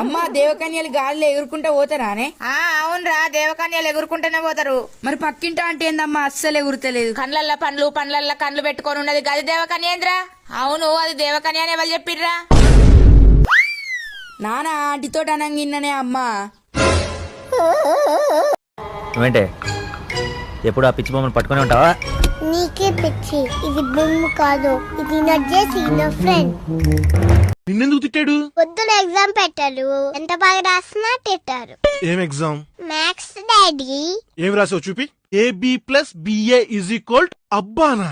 అమ్మా దేవకన్యలు గాలిలో ఎగురుకుంటా పోతారానే ఆ అవునరా దేవకన్యలు ఎగురుకుంటూనే పోతారు. మరి పక్కింట అంటే ఏందమ్మా? అస్సలు ఎగురుతలేదు. కండ్లల్ల పండ్లు పండ్లల్ల కండ్లు పెట్టుకొని ఉన్నది గది దేవకన్యేంద్రా? అవును అది దేవకన్య అని ఎవరు చెప్పిర్రా? నాన్న ఆంటీతో అనంగిన్ననే అమ్మా. నువ్వేంటే ఎప్పుడు ఆ పిచ్చి బొమ్మను పట్టుకుని ఉంటావా? నీకే పిచ్చి. ఇది బొమ్మ కాదు. ఇది నా చేసి నా ఫ్రెండ్. నిన్నెందుకు తిట్టాడు? పొద్దున ఎగ్జామ్ పెట్టారు ఎంత బాగా రాసినా తిట్టారు. ఏం ఎగ్జామ్ మ్యాథ్స్ డాడీ ఏం రాసావు చూపి? AB plus BA is equal అబ్బానా?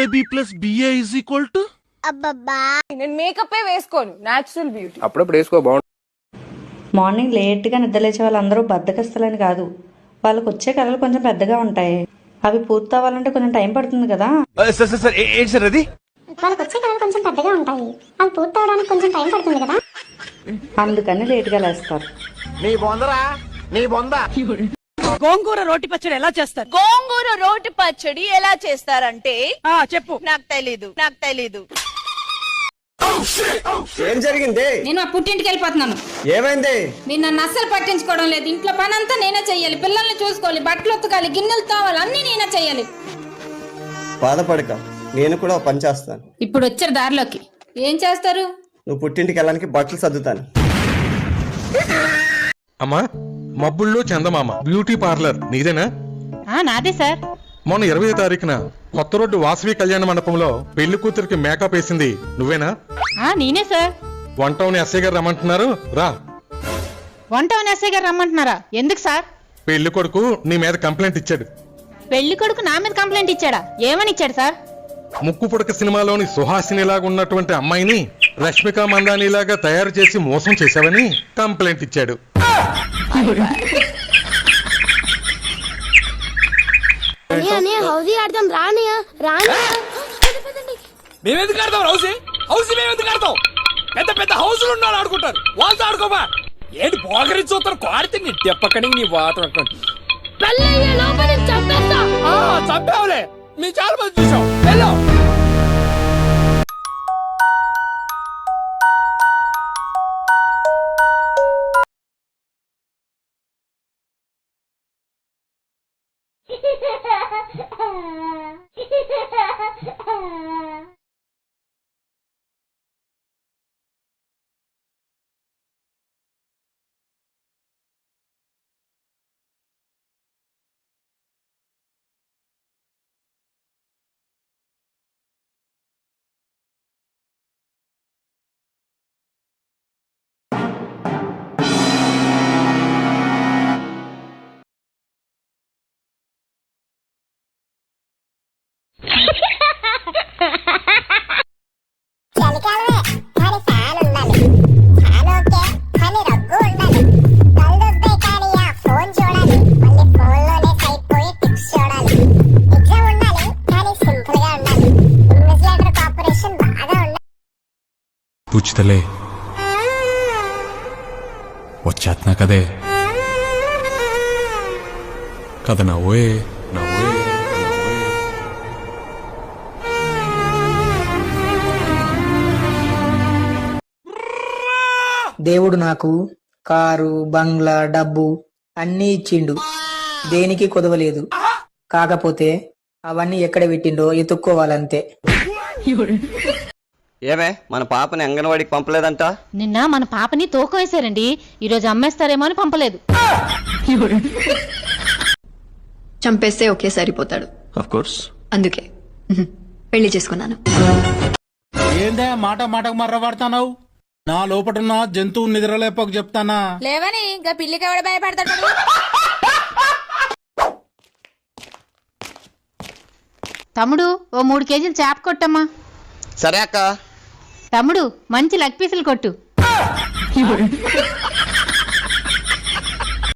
AB plus BA is equal to అబ్బబ్బా. నేను మేకప్ వేసుకోను. నాచురల్ బ్యూటీ అప్పుడప్పుడు వేసుకో బాగుంటుంది మార్నింగ్ లేట్గా నిద్రలేచే వాళ్ళందరూ బద్దకస్తులని కాదు. వాళ్ళకి వచ్చే కళలు కొంచెం పెద్దగా ఉంటాయి. అవి పూర్తి అవ్వాలంటే కొంచెం టైం పడుతుంది కదా. సార్ సార్ సార్ ఏంటి సార్ అది? వాళ్ళకి వచ్చే కొంచెం పెద్దగా ఉంటాయి. అది పూర్తి అవడానికి కొంచెం టైం పడుతుంది కదా? అందుకని లేట్గా లేస్తారు. నీ బొందరా? నీ బొంద? గోంగూర రోటి పచ్చడి ఎలా చేస్తారు? గోంగూర రోటి పచ్చడి ఎలా చేస్తారంటే ఆ చెప్పు. నాకు తెలీదు నాకు తెలీదు. ఏం జరిగింది? నేను మా పుట్టింటికి వెళ్ళిపోతున్నాను. ఏమైంది? మీరు నన్ను అస్సలు పట్టించుకోవడం లేదు. ఇంట్లో పని అంతా నేనే చెయ్యాలి పిల్లల్ని చూసుకోవాలి. బట్టలు ఉతకాలి. గిన్నెలు తోవాలి. అన్ని నేనే చెయ్యాలి బాధపడక. నేను కూడా ఒక పని చేస్తాను. ఇప్పుడు వచ్చారు దారిలోకి. ఏం చేస్తారు? నువ్వు పుట్టింటికి వెళ్ళడానికి బట్టలు సర్దుతాను. అమ్మా మబ్బుల్లో చందమామ బ్యూటీ పార్లర్ నీదేనా? నాదే సార్. మొన్న ఇరవై తారీఖున కొత్త రోడ్డు వాసవి కళ్యాణ మండపంలో పెళ్ళి కూతురికి మేకప్ వేసింది. నువ్వేనా? నేనే సార్. వన్ టౌన్ ఎస్ఐ గారు రమ్మంటున్నారు. రా. వంట ఎస్ఐ గారు రమ్మంటున్నారా? ఎందుకు సార్? పెళ్ళి కొడుకు నీ మీద కంప్లైంట్ ఇచ్చాడు. పెళ్ళి కొడుకు నా మీద కంప్లైంట్ ఇచ్చాడా? ఏమని ఇచ్చాడు సార్? ముక్కు పుడక సినిమాలోని సుహాసినిలాగా ఉన్నటువంటి అమ్మాయిని రష్మిక మందానిలాగా తయారు చేసి మోసం చేశావని కంప్లైంట్ ఇచ్చాడు. హౌదీ ఆడదాం రానియా రానియా. మేమెందుకు ఆడతాం హౌస్ హౌస్ మేమెందుకు ఆడతాం పెద్ద పెద్ద హౌసులు ఉన్నారు ఆడుకుంటారు. వాళ్ళతో ఆడుకోమా? ఏంటి పోగరి చూస్తారు? కోరితే నీ తెప్పకని నీ వాటర్ చంపావులే. Mejaro, 来喽 పూచితలే. వచ్చేస్తున్నా కదే కథ నవ్వే నవ్వే దేవుడు నాకు కారు బంగ్లా డబ్బు అన్నీ ఇచ్చిండు. దేనికి కుదవలేదు. కాకపోతే అవన్నీ ఎక్కడ పెట్టిండో ఎత్తుక్కోవాలంతే. ఏమే మన పాపని అంగన్వాడికి పంపలేదంట? నిన్న మన పాపని తూకం వేశారండి. ఈరోజు అమ్మేస్తారేమో అని పంపలేదు. చంపేస్తే ఒకే సరిపోతాడు ఆఫ్ కోర్స్ అందుకే. పెళ్ళి చేసుకున్నాను. ఏందే మాట మాటకు మర్రబడతావు నా లోపటున్న జంతువు నిద్రలేపక చెప్తానా? లేవని ఇంకా పిల్లికి ఎవడ భయపడతాడు? తమ్ముడు ఓ మూడు కేజీలు చేప కొట్టమ్మా. సరే అక్క. తమ్ముడు మంచి లక్ పీసులు కొట్టు.